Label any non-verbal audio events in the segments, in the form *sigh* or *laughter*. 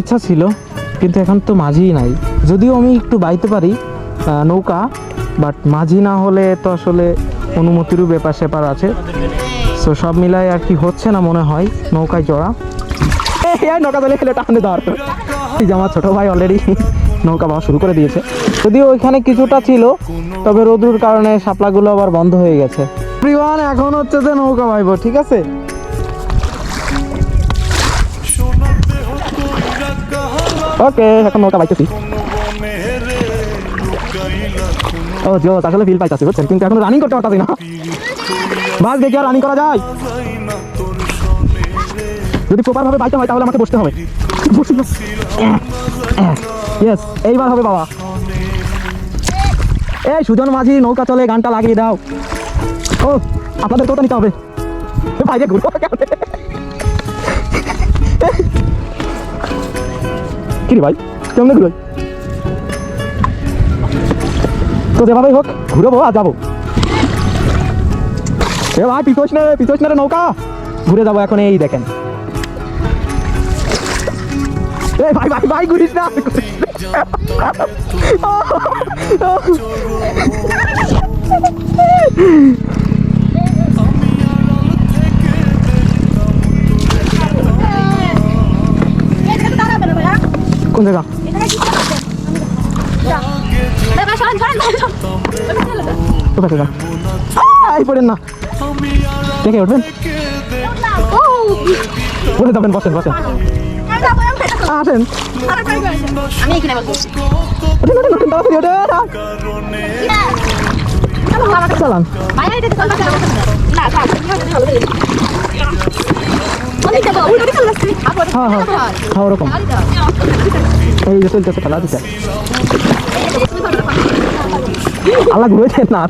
ইচ্ছা ছিল, কিন্তু এখন তো মাঝিই নাই। যদিও আমি একটু বাইতে পারি নৌকা বাট মাঝি না হলে তো আসলে অনুমতিরও ব্যাপার স্যাপার আছে। সো সব মিলাই আর কি হচ্ছে না মনে হয়, নৌকায় চড়া। নৌকা চলে খেলে টানে ধর। যে আমার ছোট ভাই অলরেডি নৌকা বাওয়া শুরু করে দিয়েছে। যদিও ওইখানে কিছুটা ছিল, তবে রোদুর কারণে শাপলাগুলো আবার বন্ধ হয়ে গেছে। প্রিয়ান এখন হচ্ছে যে নৌকা বাইব ঠিক আছে? ওকে, এখন নৌকা বাইতেছি। ও জোস আসলে ফিল পাইতাছি, বুঝছেন? কিন্তু এখন রানিং করতে পারতাছি না। বাস দেখি আর রানিং করা যায়। যদি প্রপার ভাবে বাইতে হয়, তাহলে আমাকে বসতে হবে। ইয়েস এইবার হবে বাবা। এই সুজন মাঝি, নৌকা চলে, গানটা লাগিয়ে দাও। ও, আপনাদের তো নিতে হবে। এ ভাই রে ঘুরবো কেমনে? কি রে ভাই কেমনে ঘুরোই তো যেভাবেই হোক ঘুরবো আর যাব। এ ভাই পিছোস নে পিছোস নে নৌকা। ঘুরে যাব এখন এই দেখেন। এই ভাই ভাই ভাই ঘুরিস না কোন জায়গা *laughs* কোথায় জায়গা পড়েন না। দেখে উঠবেন? বলে যাবেন বসেন বসেন। আসেন। আমি এখানে বসবো ওঠেন ওঠেন ওঠেন, তাড়াতাড়ি ওঠেন চালান। না থাক অনেক যাব উল্টো দিকে চলে যাচ্ছি হ্যাঁ হ্যাঁ। হ্যাঁ ওরকম। এই যে চলতেছে খেলা দিচ্ছে আল্লাহ ঘুরেছেন না।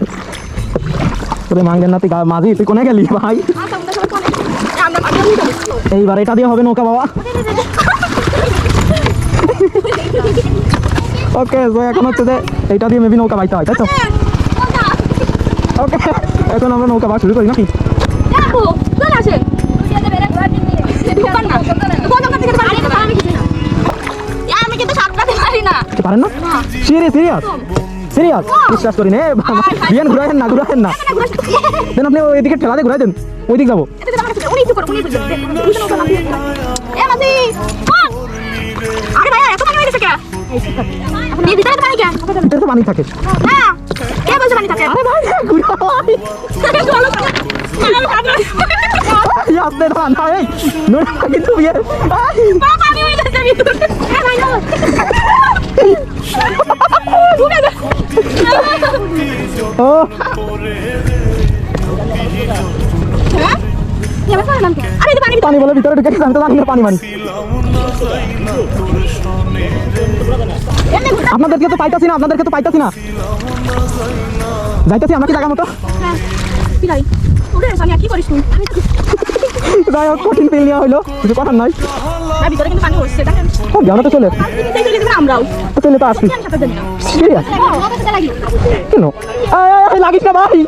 তোরে মাঙ্গেন না তুই মাঝি, তুই কোনে গেলি ভাই? এইবার এটা দিয়ে হবে নৌকা, বাবা। ওকে তো এখন হচ্ছে যে এইটা দিয়ে মেবি নৌকা বাইতে হয়, তাই তো? ওকে, এখন আমরা নৌকা বা শুরু করি নাকি? দেখো, চলে পারেন না? Serious serious serious. বিশ্বাস করি নে বিয়ান ঘুরাইন না ঘুরাইন না। দেন আপনি ওইদিকে ঠেলা দিয়ে ঘুরাই দেন, ওইদিকে যাব। উনি একটু করো উনি পানি বলে ভিতরে ঢুকে আমি তো জানি পানি মানি আপনাদেরকে তো পাইতাছি না, আপনাদেরকে তো পাইতাছি না। যাইতাছি আমাকে জায়গা মতো? কি লাই উঠে আমি আর কি করিস তুই? যাই হোক কঠিন তেল নেওয়া হইল কিছু করার নাই। না ভিতরে কিন্তু পানি হচ্ছে দেখেন। ও জানো তো চলে। আপনি কিন্তু চলে যাবেন আমরাও। তো চলে তো আসছি আমি সাথে দেন না সিরিয়াস আমাদের সাথে লাগি কেন? এই, এই, এই, লাগিস না ভাই।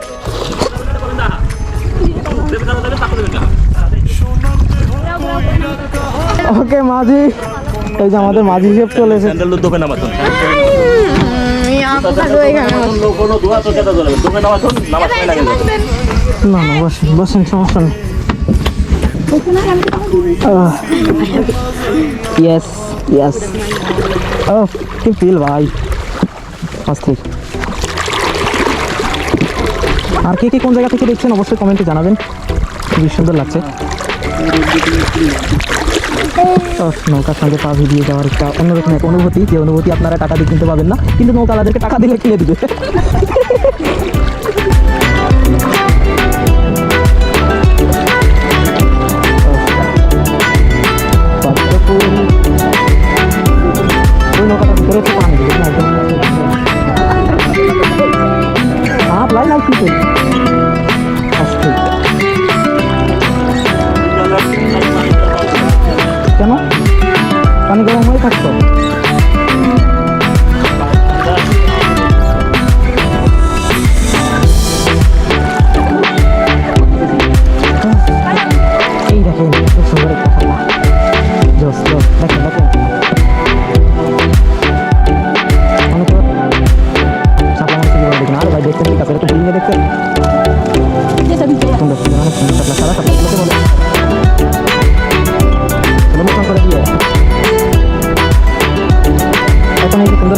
ওকে মাঝি। এই যে আমাদের মাঝি হিসেব চলে এসেছে। স্যান্ডেল দোকানে নামাতুন না না বসেন বসেন সমস্যা নেই। ইয়েস ইয়েস ও কি ফিল ভাই? অস্থির। আর কে কে কোন জায়গা থেকে দেখছেন? অবশ্যই কমেন্টে জানাবেন। খুবই সুন্দর লাগছে। নৌকার সঙ্গে পা ভিড়িয়ে যাওয়ার একটা অন্যরকম এক অনুভূতি। যে অনুভূতি আপনারা টাকা দিয়ে কিনতে পাবেন না, কিন্তু নৌকালাদেরকে টাকা দিলে কিনে দিবে।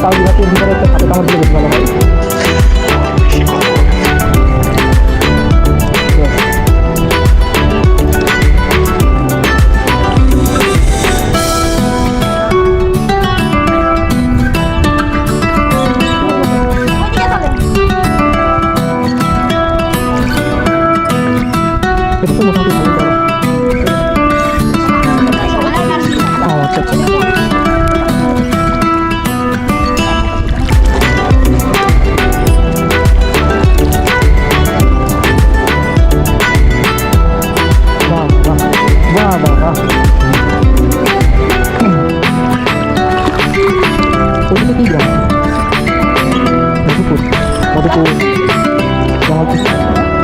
কাগজ গাছের ভিতরে একটা সাপে কামড় দিলে বেশি ভালো হয় Bob.